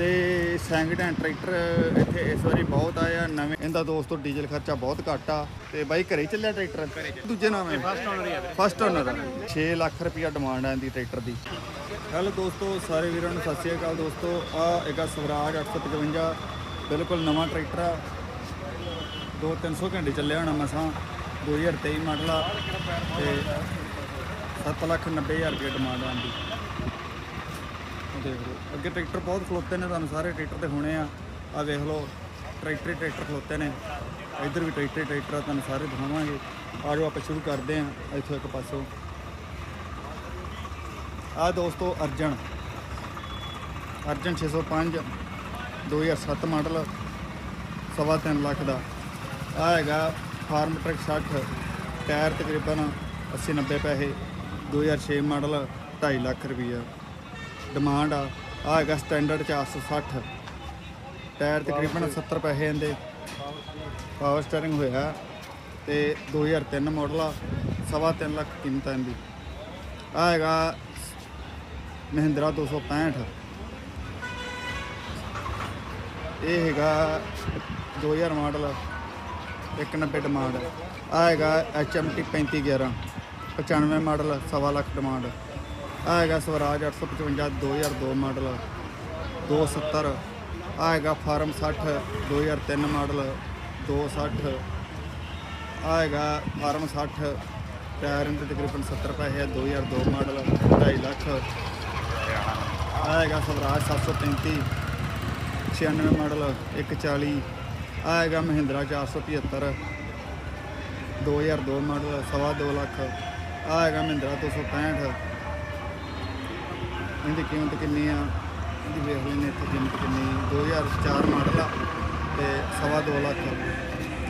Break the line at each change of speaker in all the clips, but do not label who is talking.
ਤੇ ਸੈਂਗਡਨ ਟਰੈਕਟਰ ਇੱਥੇ ਇਸ ਵਾਰੀ ਬਹੁਤ ਆਇਆ ਨਵੇਂ ਇਹਦਾ ਦੋਸਤੋ ਡੀਜ਼ਲ ਖਰਚਾ ਬਹੁਤ ਘੱਟ ਆ। ਤੇ ਬਾਈ ਘਰੇ ਹੀ ਚੱਲਿਆ ਟਰੈਕਟਰ? ਦੂਜੇ ਨਾਮ ਹੈ ਫਸਟ ਓਨਰ ਹੀ ਫਸਟ ਓਨਰ 6 ਲੱਖ ਰੁਪਇਆ ਡਿਮਾਂਡ ਆ ਇਹਦੀ ਟਰੈਕਟਰ ਦੀ। ਹੈਲੋ ਦੋਸਤੋ ਸਾਰੇ ਵੀਰਾਂ ਨੂੰ ਸਤਿ ਸ਼੍ਰੀ ਅਕਾਲ ਦੋਸਤੋ। ਆ ਇੱਕ ਸਵਰਾਜ 855 ਬਿਲਕੁਲ ਨਵਾਂ ਟਰੈਕਟਰ ਆ। 2-300 ਘੰਟੇ ਚੱਲਿਆ ਹੋਣਾ ਮਸਾਂ। 2023 ਮਾਡਲ ਆ। ਤੇ 7 ਲੱਖ 90 ਹਜ਼ਾਰ ਰੁਪਏ ਡਿਮਾਂਡ ਆਂਦੀ ਦੇਖ ਲਓ ਅੱਗੇ ਟਰੈਕਟਰ ਬਹੁਤ ਖਲੋਤੇ ਨੇ ਤੁਹਾਨੂੰ ਸਾਰੇ ਟਰੈਕਟਰ ਤੇ ਹੋਣੇ ਆ। ਆ ਵੇਖ ਲਓ, ਟਰੈਕਟਰ ਟਰੈਕਟਰ ਖਲੋਤੇ ਨੇ। ਇੱਧਰ ਵੀ ਟਰੈਕਟਰ ਟਰੈਕਟਰ ਆ, ਤੁਹਾਨੂੰ ਸਾਰੇ ਦਿਖਾਵਾਂਗੇ। ਆ ਜਾਓ, ਆਪਾਂ ਸ਼ੁਰੂ ਕਰਦੇ ਆਂ, ਇੱਥੋਂ ਇੱਕ ਪਾਸੋਂ। ਆ ਦੋਸਤੋ, ਅਰਜਨ। ਅਰਜਨ 605 2007 ਮਾਡਲ, ਸਵਾ ਤਿੰਨ ਲੱਖ ਦਾ। ਆ ਹੈਗਾ ਫਾਰਮ ਟਰੈਕ 60 ਟਾਇਰ ਤਕਰੀਬਨ 80 90 ਪੈਸੇ 2006 ਮਾਡਲ 2.5 ਲੱਖ ਰੁਪਈਆ। ਡਿਮਾਂਡ ਆ। ਆ ਹੈਗਾ ਸਟੈਂਡਰਡ 460 ਟਾਇਰ ਤਕਰੀਬਨ 70 ਪੈਸੇ ਇਹਦੇ। ਪਾਵਰ ਸਟੀਅਰਿੰਗ ਹੋਇਆ ਤੇ 2003 ਮਾਡਲ ਆ ਸਵਾ ਤਿੰਨ ਲੱਖ ਕੀਮਤ ਆ ਇਹਦੀ। ਆ ਹੈਗਾ ਮਹਿੰਦਰਾ 265 ਇਹ ਹੈਗਾ 2000 ਮਾਡਲ 190 ਡਿਮਾਂਡ ਆ। ਹੈਗਾ HMT 3511 95 ਮਾਡਲ ਸਵਾ ਲੱਖ ਡਿਮਾਂਡ ਆ ਹੈਗਾ ਸਵਰਾਜ 855 2002 ਮਾਡਲ 270 ਆ ਹੈਗਾ ਫਾਰਮ 60 2003 ਮਾਡਲ 260 ਆ ਹੈਗਾ ਫਾਰਮ 60 ਟਾਇਰ ਦੇ ਤਕਰੀਬਨ 70 ਪੈਸੇ ਆ 2002 ਮਾਡਲ 2.5 ਲੱਖ। ਆ ਹੈਗਾ ਸਵਰਾਜ 735 96 ਮਾਡਲ 140 ਆ ਹੈਗਾ ਮਹਿੰਦਰਾ 475 2002 ਮਾਡਲ, ਸਵਾ ਦੋ ਲੱਖ। ਆ ਹੈਗਾ ਮਹਿੰਦਰਾ 265 ਇਹਦੀ ਕੀਮਤ ਕਿੰਨੀ ਆ? ਇਹਦੀ ਵੇਖ ਲੈਨੇ ਇੱਥੇ ਕੀਮਤ ਕਿੰਨੀ 2004 ਮਾਡਲ ਆ ਤੇ ਸਵਾ ਦੋ ਲੱਖ ਆ।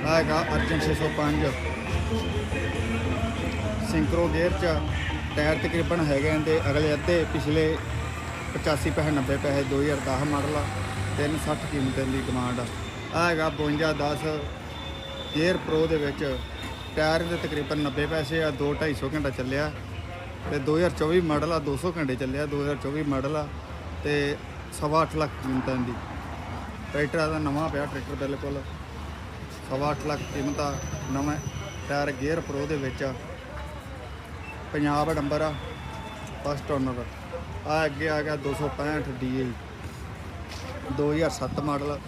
ਹੈਗਾ ਅਰਜਨ 605 ਸਿੰਕਰੋ ਗੇਅਰ ਚ ਟਾਇਰ ਤਕਰੀਬਨ ਹੈਗੇ ਇਹਦੇ ਅਗਲੇ ਅੱਧੇ, ਪਿਛਲੇ 85 ਪੈਸੇ 90 ਪੈਸੇ 2010 ਮਾਡਲ ਆ। 360 ਕੀਮਤ ਦੀ ਡਿਮਾਂਡ ਆ। ਆ ਹੈਗਾ 5210 ਗੇਅਰ ਪ੍ਰੋ ਦੇ ਵਿੱਚ। ਟਾਇਰ ਦੇ ਤਕਰੀਬਨ 90 ਪੈਸੇ ਆ 2 250 ਘੰਟਾ ਚੱਲਿਆ। ਤੇ 2024 ਮਾਡਲ ਆ 200 ਘੰਟੇ ਚੱਲਿਆ 2024 ਮਾਡਲ ਆ ਤੇ ਸਵਾ ਅੱਠ ਲੱਖ ਕੀਮਤ ਆ ਟਰੈਕਟਰ ਦਾ ਨਵਾਂ ਪਿਆ ਟਰੈਕਟਰ ਬਿਲਕੁਲ। ਸਵਾ ਅੱਠ ਲੱਖ ਕੀਮਤ ਆ ਨਵਾਂ ਟਾਇਰ ਗੇਅਰ ਪ੍ਰੋ ਦੇ ਵਿੱਚ ਆ। ਪੰਜਾਬ ਨੰਬਰ ਆ ਫਸਟ ਓਨਰ ਆ ਅੱਗੇ ਆ ਗਿਆ 265 ਡੀਏ 2007 ਮਾਡਲ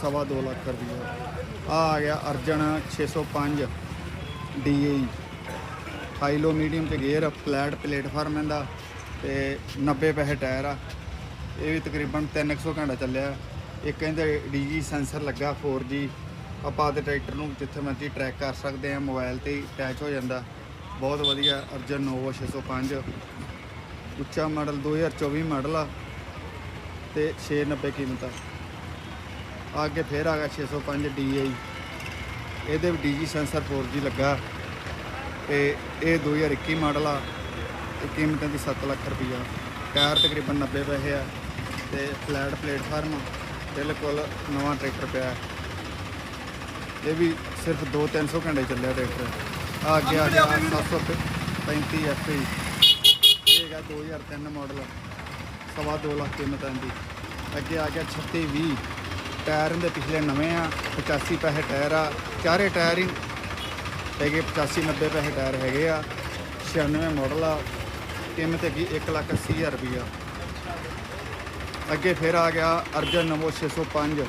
ਸਵਾ ਦੋ ਲੱਖ ਰੁਪਈਆ। ਆ ਆ ਗਿਆ Arjun 605 DA high high low medium ਤੇ ਗੇਅਰ ਫਲੈਟ ਪਲੇਟਫਾਰਮ ਇਹਦਾ ਤੇ 90 ਪੈਸੇ ਟਾਇਰ ਆ। ਇਹ ਵੀ ਤਕਰੀਬਨ 300 ਘੰਟਾ ਚੱਲਿਆ। ਇੱਕ ਕਹਿੰਦੇ ਡੀਜੀ ਸੈਂਸਰ ਲੱਗਾ 4G ਆਪਾਂ ਦੇ ਟਰੈਕਟਰ ਨੂੰ ਜਿੱਥੇ ਮਰਜ਼ੀ ਟਰੈਕ ਕਰ ਸਕਦੇ ਆ ਮੋਬਾਈਲ ਤੇ ਹੀ ਅਟੈਚ ਹੋ ਜਾਂਦਾ। ਬਹੁਤ ਵਧੀਆ ਅਰਜਨ ਨੋਵੋ 605 ਉੱਚਾ ਮਾਡਲ 2024 ਮਾਡਲ ਆ ਤੇ 690 ਕੀਮਤ ਆ। ਅੱਗੇ ਫੇਰ ਆ ਗਿਆ 605 DI ਇਹਦੇ ਵੀ ਡੀਜੀ ਸੈਂਸਰ 4G ਲੱਗਾ। ਤੇ ਇਹ 2021 ਮਾਡਲ ਆ। ਤੇ ਕੀਮਤ ਦੀ 7 ਲੱਖ ਰੁਪਈਆ। ਟਾਇਰ ਤਕਰੀਬਨ 90 ਪੈਸੇ ਆ ਤੇ ਫਲੈਟ ਪਲੇਟਫਾਰਮ ਬਿਲਕੁਲ ਨਵਾਂ ਟਰੈਕਟਰ ਪਿਆ ਇਹ ਵੀ ਸਿਰਫ 2-300 ਘੰਟੇ ਚੱਲਿਆ ਟਰੈਕਟਰ। ਆ ਅੱਗੇ ਆ ਗਿਆ 735 FE ਇਹ ਹੈਗਾ 2003 ਮਾਡਲ ਸਵਾ ਦੋ ਲੱਖ ਕੀਮਤ ਆਂਦੀ ਅੱਗੇ ਆ ਗਿਆ 3620 ਟਾਇਰ ਦੇ ਪਿਛਲੇ ਨਵੇਂ ਆ। 85 ਪੈਸੇ ਟਾਇਰ ਆ। ਚਾਰੇ ਟਾਇਰ ਹੀ ਹੈਗੇ 85 90 ਪੈਸੇ ਟਾਇਰ ਹੈਗੇ ਆ 96 ਮਾਡਲ ਆ ਕੀਮਤ ਹੈਗੀ 180000 ਰੁਪਈਆ। ਅੱਗੇ ਫਿਰ ਆ ਗਿਆ ਅਰਜਨ ਨਵੋ 605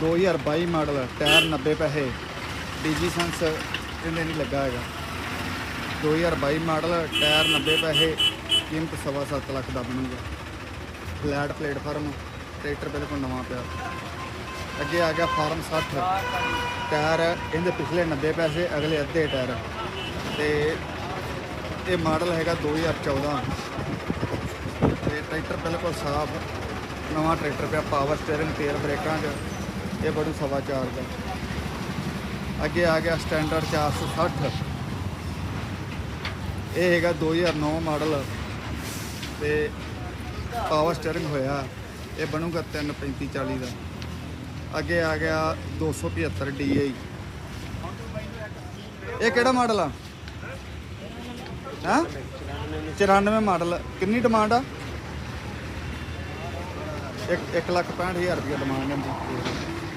2022 ਮਾਡਲ, ਟਾਇਰ 90 ਪੈਸੇ। ਡੀਜੀ ਸੈਂਸ ਇਹਦੇ ਨਹੀਂ ਲੱਗਾ ਹੈਗਾ। 2022 ਮਾਡਲ, ਟਾਇਰ 90 ਪੈਸੇ, ਕੀਮਤ ਸਵਾ ਸੱਤ ਲੱਖ ਦਾ ਬਣੂਗਾ। ਫਲੈਟ ਪਲੇਟਫਾਰਮ, ਟਰੈਕਟਰ ਬਿਲਕੁਲ ਨਵਾਂ ਪਿਆ। ਅੱਗੇ ਆ ਗਿਆ ਫਾਰਮ 60 ਟਾਇਰ ਇਹਦੇ ਪਿਛਲੇ 90 ਪੈਸੇ, ਅਗਲੇ ਅੱਧੇ ਟਾਇਰ। ਤੇ ਇਹ ਮਾਡਲ ਹੈਗਾ 2014 ਤੇ ਟਰੈਕਟਰ ਬਿਲਕੁਲ ਸਾਫ਼, ਨਵਾਂ ਟਰੈਕਟਰ ਪਿਆ ਪਾਵਰ ਸਟੀਅਰਿੰਗ ਤੇਲ ਬ੍ਰੇਕਾਂ 'ਚ। ਇਹ ਬੜੂ ਸਵਾ ਚਾਰ ਦਾ। ਅੱਗੇ ਆ ਗਿਆ ਸਟੈਂਡਰਡ 460 ਇਹ ਹੈਗਾ 2009 ਮਾਡਲ। ਤੇ ਪਾਵਰ ਸਟੀਅਰਿੰਗ ਹੋਇਆ। ਇਹ ਬਣੂਗਾ 335 40 ਦਾ। ਅੱਗੇ ਆ ਗਿਆ 275 DI ਇਹ ਕਿਹੜਾ ਮਾਡਲ ਆ? ਹਾਂ? 94 ਮਾਡਲ। ਕਿੰਨੀ ਡਿਮਾਂਡ ਆ? ਇੱਕ ਇੱਕ ਲੱਖ 65000 ਰੁਪਏ ਡਿਮਾਂਡ ਹੁੰਦੀ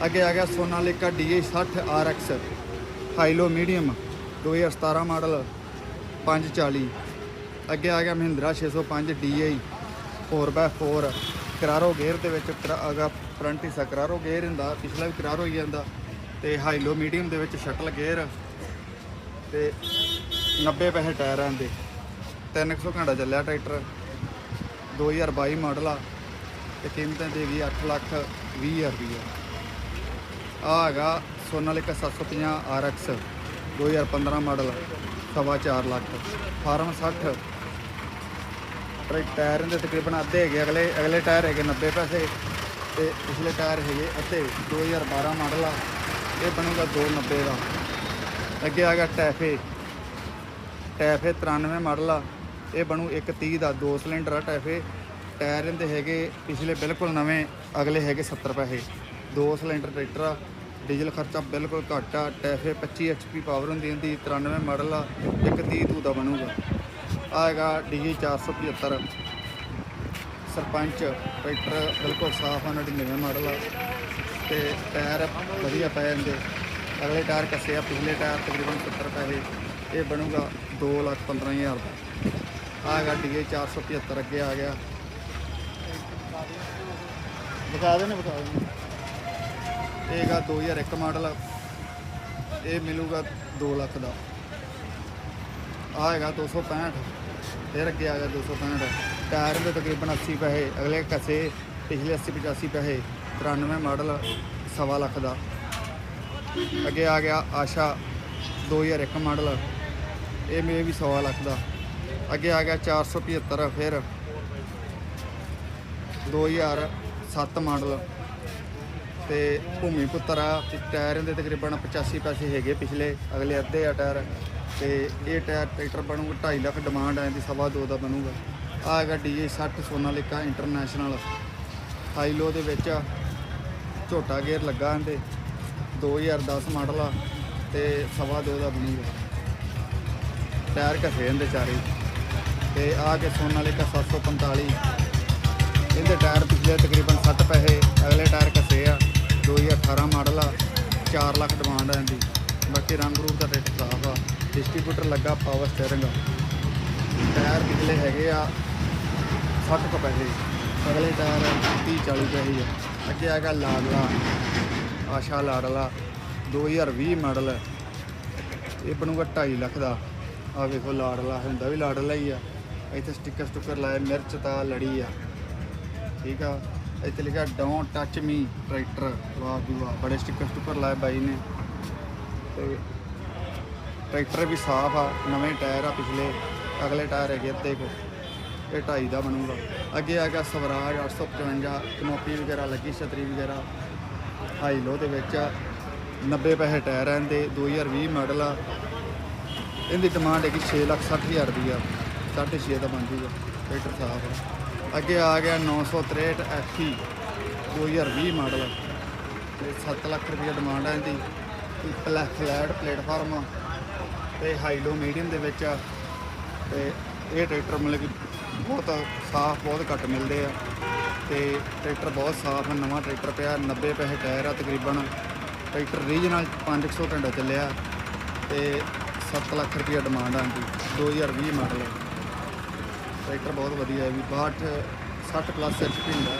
ਅੱਗੇ ਆ ਗਿਆ Sonalika DI 60 RX high low medium 2017 model 540 ਅੱਗੇ ਆ ਗਿਆ ਮਹਿੰਦਰਾ 605 DI 4x4 ਕਰਾਰੋ ਗੇਅਰ ਦੇ ਵਿੱਚ ਕਰਾ- ਅਗਾ ਫਰੰਟ ਹਿੱਸਾ ਕਰਾਰੋ ਗੇਅਰ ਹੁੰਦਾ, ਪਿਛਲਾ ਵੀ ਕਰਾਰੋ ਹੀ ਜਾਂਦਾ ਤੇ ਹਾਈਲੋ ਮੀਡੀਅਮ ਦੇ ਵਿੱਚ ਸ਼ਟਲ ਗੇਅਰ ਤੇ 90 ਪੈਸੇ ਟਾਇਰਾਂ ਦੇ 300 ਘੰਟਾ ਚੱਲਿਆ ਟਰੈਕਟਰ 2022 ਮਾਡਲ ਆ ਤੇ ਕੀਮਤਾਂ ਦੇ ਵੀ 8 ਲੱਖ 20 ਹਜ਼ਾਰ ਰੁਪਈਆ। ਆ ਹੈਗਾ ਸੋਨਾਲੀਕਾ 750 RX 2015 ਮਾਡਲ ਸਵਾ 4 ਲੱਖ, ਫਾਰਮ 60 ਟਰੈਕ ਟਾਇਰ ਦੇ ਤਕਰੀਬਨ ਅੱਧੇ ਹੈਗੇ, ਅਗਲੇ ਅਗਲੇ ਟਾਇਰ ਹੈਗੇ 90 ਪੈਸੇ। ਤੇ ਪਿਛਲੇ ਟਾਇਰ ਹੈਗੇ ਅੱਧੇ 2012 ਮਾਡਲ ਆ। ਇਹ ਬਣੂਗਾ 290 ਦਾ। ਅੱਗੇ ਆ ਗਿਆ ਟੈਫੇ। ਟੈਫੇ 93 ਮਾਡਲ ਆ। ਇਹ ਬਣੂ 130 ਦਾ, ਦੋ ਸਿਲੰਡਰ ਆ ਟੈਫੇ। ਟਾਇਰ ਇਹਦੇ ਹੈਗੇ ਪਿਛਲੇ ਬਿਲਕੁਲ ਨਵੇਂ, ਅਗਲੇ ਹੈਗੇ 70 ਪੈਸੇ। ਦੋ ਸਿਲੰਡਰ ਟਰੈਕਟਰ ਆ। ਡੀਜ਼ਲ ਖਰਚਾ ਬਿਲਕੁਲ ਘੱਟ ਆ। ਟੈਫੇ 25 ਐਚਪੀ ਪਾਵਰ ਹੁੰਦੀ ਹੁੰਦੀ 93 ਮਾਡਲ ਆ। 130 ਤੂ ਦਾ ਬਣੂਗਾ। ਆ ਹੈਗਾ ਡੀਜੀ 475 ਸਰਪੰਚ, ਟਰੈਕਟਰ ਬਿਲਕੁਲ ਸਾਫ਼ ਆ 99 ਮਾਡਲ ਆ ਤੇ ਟਾਇਰ ਵਧੀਆ ਪਏ ਜਾਂਦੇ। ਅਗਲੇ ਟਾਇਰ ਕੱਸੇ ਆ, ਪਿਛਲੇ ਟਾਇਰ ਤਕਰੀਬਨ 70 ਪੈਸੇ, ਇਹ ਬਣੂਗਾ 2 ਲੱਖ 15000 ਦਾ। ਆ ਹੈਗਾ ਡੀਏ 475 ਅੱਗੇ ਆ ਗਿਆ। ਬਤਾ ਦੇਣੇ ਬਤਾ ਦੇਣੇ ਇਹ ਹੈਗਾ 2001 ਮਾਡਲ ਇਹ ਮਿਲੂਗਾ 2 ਲੱਖ ਦਾ। ਆ ਹੈਗਾ 265 ਫਿਰ ਅੱਗੇ ਆ ਗਿਆ 265 ਟਾਇਰ ਦੇ ਤਕਰੀਬਨ 80 ਪੈਸੇ, ਅਗਲੇ ਕਸੇ ਪਿਛਲੇ 80 85 ਪੈਸੇ 93 ਮਾਡਲ ਸਵਾ ਲੱਖ ਦਾ। ਅੱਗੇ ਆ ਗਿਆ ਆਸ਼ਾ 2001 ਮਾਡਲ, ਇਹ ਮੇ ਵੀ ਸਵਾ ਲੱਖ ਦਾ। ਅੱਗੇ ਆ ਗਿਆ 475 ਫਿਰ 2007 ਮਾਡਲ। ਤੇ ਭੂਮੀ ਪੁੱਤਰ ਆ, ਤੇ ਟਾਇਰ ਦੇ ਤਕਰੀਬਨ 85 ਪੈਸੇ ਹੈਗੇ ਪਿਛਲੇ, ਅਗਲੇ ਅੱਧੇ ਆ ਟਾਇਰ। ਤੇ ਇਹ ਟਾਇਰ ਟਰੈਕਟਰ ਬਣੂਗਾ 2.5 ਲੱਖ ਡਿਮਾਂਡ ਆ, ਇਹਦੀ ਸਵਾ ਦੋ ਦਾ ਬਣੂਗਾ। ਆ ਹੈਗਾ ਡੀਏ 60 ਸੋਨਾਲੀਕਾ ਇੰਟਰਨੈਸ਼ਨਲ ਹਾਈਲੋ ਦੇ ਵਿੱਚ ਆ। ਝੋਟਾ ਗੇਅਰ ਲੱਗਾ ਇਹਦੇ। 2010 ਮਾਡਲ ਆ ਤੇ ਸਵਾ ਦੋ ਦਾ ਬਣੂਗਾ ਟਾਇਰ ਘਸੇ ਇਹਦੇ ਚਾਰੇ। ਤੇ ਆ ਕੇ ਸੋਨਾਲੀਕਾ 745 ਇਹਦੇ ਟਾਇਰ ਪਿਛਲੇ ਤਕਰੀਬਨ 60 ਪੈਸੇ, ਅਗਲੇ ਟਾਇਰ ਕੱਸੇ ਆ। 2018 ਮਾਡਲ ਆ 4 ਲੱਖ ਡਿਮਾਂਡ ਆ ਇਹਦੀ। ਬਾਕੀ ਰੰਗ ਰੂਪ ਦਾ ਰੇਟ ਸਾਫ਼ ਆ। ਡਿਸਟ੍ਰੀਬਿਊਟਰ ਲੱਗਾ ਪਾਵਰ ਸਟੀਅਰਿੰਗ ਟਾਇਰ ਪਿਛਲੇ ਹੈਗੇ ਆ 60 ਕੁ ਪੈਸੇ। ਅਗਲੇ ਟਾਇਰ 30 40 ਪੈਸੇ ਆ। ਅੱਗੇ ਆ ਗਿਆ ਲਾਡਲਾ ਆਸ਼ਾ ਲਾਡਲਾ 2020 ਮਾਡਲ। ਇਹ ਬਣੂਗਾ 2.5 ਲੱਖ ਦਾ। ਆ ਵੇਖੋ ਲਾਡਲਾ ਹੁੰਦਾ ਵੀ ਲਾਡਲਾ ਹੀ ਆ। ਇੱਥੇ ਸਟicker ਸਟੁੱਕਰ ਲਾਏ ਮਿਰਚ ਤਾਂ ਲੜੀ ਆ। ਠੀਕ ਆ? ਇੱਥੇ ਲਿਖਿਆ ਡੋਂਟ ਟੱਚ ਮੀ ਟਰੈਕਟਰ ਵਾਹ ਜੀ ਵਾਹ ਬੜੇ ਸਟicker ਸਟੁੱਕਰ ਲਾਏ ਬਾਈ ਨੇ। ਤੇ ਟਰੈਕਟਰ ਵੀ ਸਾਫ਼ ਆ ਨਵੇਂ ਟਾਇਰ ਆ ਪਿਛਲੇ। ਅਗਲੇ ਟਾਇਰ ਹੈਗੇ ਅੱਧੇ ਕੋ ਇਹ 2.5 ਦਾ ਬਣੂਗਾ। ਅੱਗੇ ਆ ਗਿਆ ਸਵਰਾਜ 855 ਕਨੋਪੀ ਵਗੈਰਾ ਲੱਗੀ ਛਤਰੀ ਵਗੈਰਾ। ਹਾਈ ਲੋ ਦੇ ਵਿੱਚ ਆ 90 ਪੈਸੇ ਟਾਇਰ ਆ ਇਹਦੇ 2020 ਮਾਡਲ ਆ। ਇਹਦੀ ਡਿਮਾਂਡ ਹੈਗੀ 6 ਲੱਖ 60 ਹਜ਼ਾਰ ਦੀ ਆ। 6.5 ਦਾ ਬਣ ਜੂਗਾ, ਟਰੈਕਟਰ ਸਾਫ਼ ਆ। ਅੱਗੇ ਆ ਗਿਆ 963 ਐਫੀ 2020 ਮਾਡਲ ਤੇ 7 ਲੱਖ ਰੁਪਏ ਡਿਮਾਂਡ ਆ ਇਹਦੀ। ਪਲੈ ਫਲੈਟ ਪਲੇਟਫਾਰਮ ਤੇ ਹਾਈਲੋ ਮੀਡੀਅਮ ਦੇ ਵਿੱਚ ਆ। ਤੇ ਇਹ ਟਰੈਕਟਰ ਮਤਲਬ ਕਿ ਬਹੁਤ ਸਾਫ਼ ਬਹੁਤ ਘੱਟ ਮਿਲਦੇ ਆ ਤੇ ਟਰੈਕਟਰ ਬਹੁਤ ਸਾਫ਼ ਆ, ਨਵਾਂ ਟਰੈਕਟਰ ਪਿਆ 90 ਪੈਸੇ ਟਾਇਰ ਆ ਤਕਰੀਬਨ। ਟਰੈਕਟਰ ਰੀਜਨਲ 500 ਘੰਟਾ ਚੱਲਿਆ ਤੇ 7 ਲੱਖ ਰੁਪਏ ਡਿਮਾਂਡ ਆਂਦੀ 2020 ਮਾਡਲ ਟਰੈਕਟਰ ਬਹੁਤ ਵਧੀਆ ਹੈ ਵੀ 62 60 ਪਲੱਸ ਐਚਪੀ ਹੁੰਦਾ।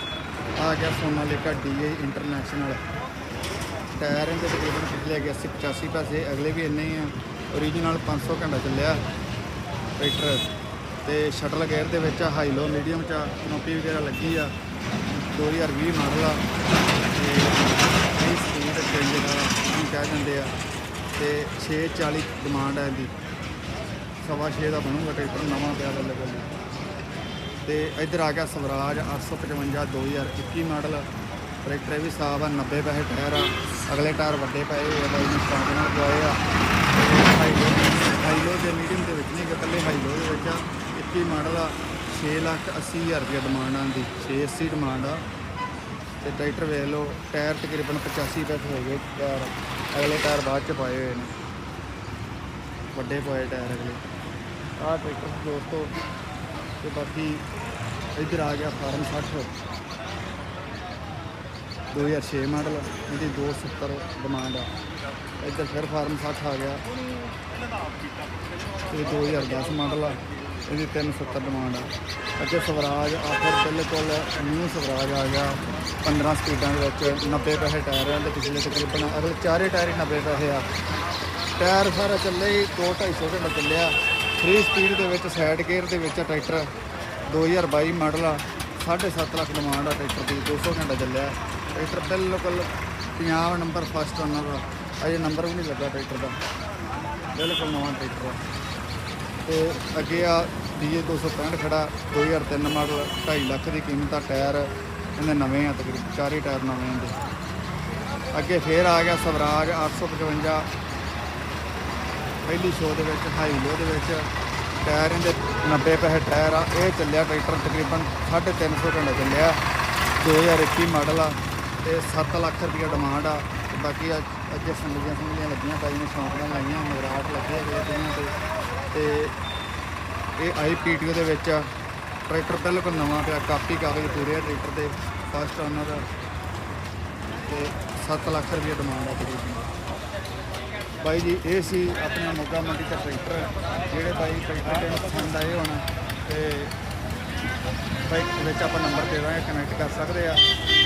ਆ ਗਿਆ ਸੋਨਾਲੀਕਾ ਡੀਏ ਇੰਟਰਨੈਸ਼ਨਲ ਟਾਇਰ ਇਹਦੇ ਤਕਰੀਬਨ ਪਿਛਲੇ ਗਿਆ 80 85 ਪੈਸੇ, ਅਗਲੇ ਵੀ ਇੰਨੇ ਹੀ ਆ। ਓਰੀਜਨਲ 500 ਘੰਟਾ ਚੱਲਿਆ। ਟਰੈਕਟਰ ਤੇ ਸ਼ਟਲ ਗੇਅਰ ਦੇ ਵਿੱਚ ਹਾਈ ਹਾਈਲੋ ਮੀਡੀਅਮ ਚ ਕਨੋਪੀ ਵਗੈਰਾ ਲੱਗੀ ਆ। 2020 ਮਾਡਲ ਆ। ਤੇ ਇਹ ਸਪੀਡ ਚੇਂਜ ਦਾ ਵੀ ਕਹਿ ਦਿੰਦੇ ਆ। ਤੇ 640 ਡਿਮਾਂਡ ਆ ਇਹਦੀ। ਸਵਾ ਛੇ ਦਾ ਬਣੂਗਾ ਟਰੈਕਟਰ ਨਵਾਂ ਪਿਆ ਬੱਲੇ ਬੱਲੇ ਤੇ ਇੱਧਰ ਆ ਗਿਆ ਸਵਰਾਜ 855 2021 ਮਾਡਲ। ਟਰੈਕਟਰ ਇਹ ਵੀ ਸਾਫ਼ ਆ 90 ਪੈਸੇ ਟਾਇਰ ਆ। ਅਗਲੇ ਟਾਇਰ ਵੱਡੇ ਪਏ ਹੋਏ ਆ ਬਾਈ ਨੇ ਸਟਾਕ ਨਾਲ ਪਵਾਏ ਆ। ਤੇ ਹਾਈਲੋ ਹਾਈਲੋ ਦੇ ਮੀਡੀਅਮ ਦੇ ਵਿੱਚ ਨਹੀਂ ਗਾ, ਇਕੱਲੇ ਹਾਈਲੋ ਦੇ ਵਿੱਚ ਆ। 21 ਮਾਡਲ ਆ? 6 ਲੱਖ 80 ਹਜ਼ਾਰ ਰੁਪਏ ਡਿਮਾਂਡ ਆਂਦੀ 680 ਡਿਮਾਂਡ ਆ। ਤੇ ਟਰੈਕਟਰ ਵੇਖ ਲਓ, ਟਾਇਰ ਤਕਰੀਬਨ 85 ਪੈਸੇ ਹੋ ਗਏ ਟਾਇਰ। ਅਗਲੇ ਟਾਇਰ ਬਾਅਦ ਚ ਪਾਏ ਹੋਏ ਨੇ। ਵੱਡੇ ਪਾਏ ਟਾਇਰ ਅਗਲੇ। ਆਹ ਟਰੈਕਟਰ ਦੋਸਤੋ, ਤੇ ਬਾਕੀ ਇੱਧਰ ਆ ਗਿਆ ਫਾਰਮ 60 2006 ਮਾਡਲ ਇਹਦੀ 270 ਡਿਮਾਂਡ ਆ। ਇੱਧਰ ਫਿਰ ਫਾਰਮ 60 ਆ ਗਿਆ। ਇਹ 2010 ਮਾਡਲ ਆ। ਇਹਦੀ 370 ਡਿਮਾਂਡ ਆ। ਅੱਗੇ ਸਵਰਾਜ ਆਫਰ ਬਿਲਕੁਲ ਨਿਊ ਸਵਰਾਜ ਆ ਗਿਆ। 15 ਸਪੀਡਾਂ ਦੇ ਵਿੱਚ 90 ਪੈਸੇ ਟਾਇਰ ਆ ਤੇ ਪਿਛਲੇ ਤਕਰੀਬਨ ਅਗਲੇ ਚਾਰੇ ਟਾਇਰ ਹੀ 90 ਪੈਸੇ ਆ। ਟਾਇਰ ਸਾਰਾ ਚੱਲੇ ਹੀ 2 250 ਘੰਟਾ ਚੱਲਿਆ। 3 ਸਪੀਡ ਦੇ ਵਿੱਚ ਸਾਈਡ ਗੇਅਰ ਦੇ ਵਿੱਚ ਆ ਟਰੈਕਟਰ 2022 ਮਾਡਲ ਆ। 7.5 ਲੱਖ ਡਿਮਾਂਡ ਆ ਟਰੈਕਟਰ ਦੀ 200 ਘੰਟਾ ਚੱਲਿਆ। ਟਰੈਕਟਰ ਬਿਲਕੁਲ ਪੰਜਾਬ ਨੰਬਰ ਫਸਟ ਉਹਨਾਂ ਦਾ ਅਜੇ ਨੰਬਰ ਵੀ ਨਹੀਂ ਲੱਗਾ ਟਰੈਕਟਰ ਦਾ। ਬਿਲਕੁਲ ਨਵਾਂ ਟਰੈਕਟਰ ਆ। ਤੇ ਅੱਗੇ ਆ DA 265 ਖੜਾ 2003 ਮਾਡਲ 2.5 ਲੱਖ ਦੀ ਕੀਮਤ ਆ ਟਾਇਰ ਇਹਦੇ ਨਵੇਂ ਆ ਤਕਰੀਬਨ, ਚਾਰੇ ਟਾਇਰ ਨਵੇਂ ਆ ਅੱਗੇ ਫੇਰ ਆ ਗਿਆ ਸਵਰਾਜ 855 ਪਹਿਲੀ ਸ਼ੋਅ ਦੇ ਵਿੱਚ ਹਾਈ ਲੋ ਦੇ ਵਿੱਚ, ਟਾਇਰ ਇਹਦੇ 90 ਪੈਸੇ ਟਾਇਰ ਆ, ਇਹ ਚੱਲਿਆ ਟਰੈਕਟਰ ਤਕਰੀਬਨ 350 ਘੰਟਾ ਚੱਲਿਆ। 2021 ਮਾਡਲ ਆ, ਤੇ 7 ਲੱਖ ਰੁਪਏ ਡਿਮਾਂਡ ਆ। ਬਾਕੀ ਅੱਜ ਅੱਗੇ ਸੰਗਲੀਆਂ ਸੰਗਲੀਆਂ ਲੱਗੀਆਂ, ਬਾਈ ਨੇ ਸ਼ੌਂਕ ਨਾਲ ਲਾਈਆਂ ਮਗਰਾਟ ਲੱਗੇ ਹੋਏ ਤੇ ਤੇ ਇਹ ਆਈ ਪੀਟੀਓ ਦੇ ਵਿੱਚ ਆ। ਟਰੈਕਟਰ ਬਿਲਕੁਲ ਨਵਾਂ ਪਿਆ, ਕਾਪੀ ਕਾਗਜ਼ ਪੂਰੇ ਆ ਟਰੈਕਟਰ ਦੇ, ਫਸਟ ਓਨਰ ਤੇ 7 ਲੱਖ ਰੁਪਏ ਡਿਮਾਂਡ ਆ ਤਕਰੀਬਨ। ਬਾਈ ਜੀ, ਇਹ ਸੀ ਆਪਣਾ ਮੋਗਾ ਮੰਡੀ ਦਾ ਟਰੈਕਟਰ, ਜਿਹੜੇ ਬਾਈ ਟਰੈਕਟਰ ਦੇ ਪਸੰਦ ਆਏ ਹੋਣ। ਤੇ ਬਾਈ, ਵਿੱਚ ਆਪਾਂ ਨੰਬਰ ਦੇ ਦਾਂਗੇ ਕਨੈਕਟ ਕਰ ਸਕਦੇ ਆ।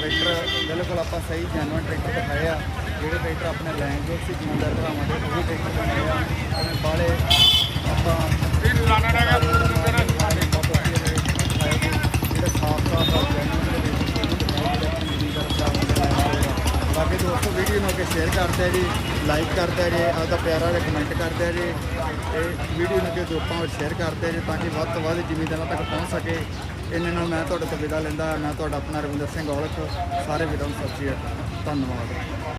ਟਰੈਕਟਰ ਬਿਲਕੁਲ ਆਪਾਂ ਸਹੀ ਜੈਨੂਇਨ ਟਰੈਕਟਰ ਦਿਖਾਏ ਆ। ਜਿਹੜੇ ਟਰੈਕਟਰ ਆਪਣੇ ਲੈਂਗੁਏਜ ਸੀ ਜਿੰਦਰ ਭਰਾਵਾਂ ਦੇ, ਉਹ ਵੀ ਟਰੈਕਟਰ ਦਿਖਾਏ ਆ। ਜਿਵੇਂ ਬਾਲੇ ਆਪਾਂ ਬਾਕੀ ਦੋਸਤੋ ਵੀਡੀਓ ਨੂੰ ਅੱਗੇ ਸ਼ੇਅਰ ਕਰਦੇ ਆ ਜੀ ਲਾਈਕ ਕਰਦੇ ਜੀ ਆਪਦਾ ਪਿਆਰਾ ਜਿਹਾ ਕਮੈਂਟ ਕਰਦੇ ਜੀ ਤੇ ਵੀਡੀਓ ਨੂੰ ਅੱਗੇ ਦੋਸਤਾਂ ਵਿੱਚ ਸ਼ੇਅਰ ਕਰਦੇ ਜੀ ਤਾਂ ਕਿ ਵੱਧ ਤੋਂ ਵੱਧ ਜ਼ਿਮੀਂਦਾਰਾਂ ਤੱਕ ਪਹੁੰਚ ਸਕੇ। ਇਹਨਾਂ ਨਾਲ ਮੈਂ ਤੁਹਾਡੇ ਤੋਂ ਵਿਦਾ ਲੈਂਦਾ, ਮੈਂ ਤੁਹਾਡਾ ਆਪਣਾ ਰਵਿੰਦਰ ਸਿੰਘ ਔਲਖ, ਸਾਰੇ ਵੀਰਾਂ ਨੂੰ ਸਤਿ ਸ਼੍ਰੀ ਅਕਾਲ, ਧੰਨਵਾਦ।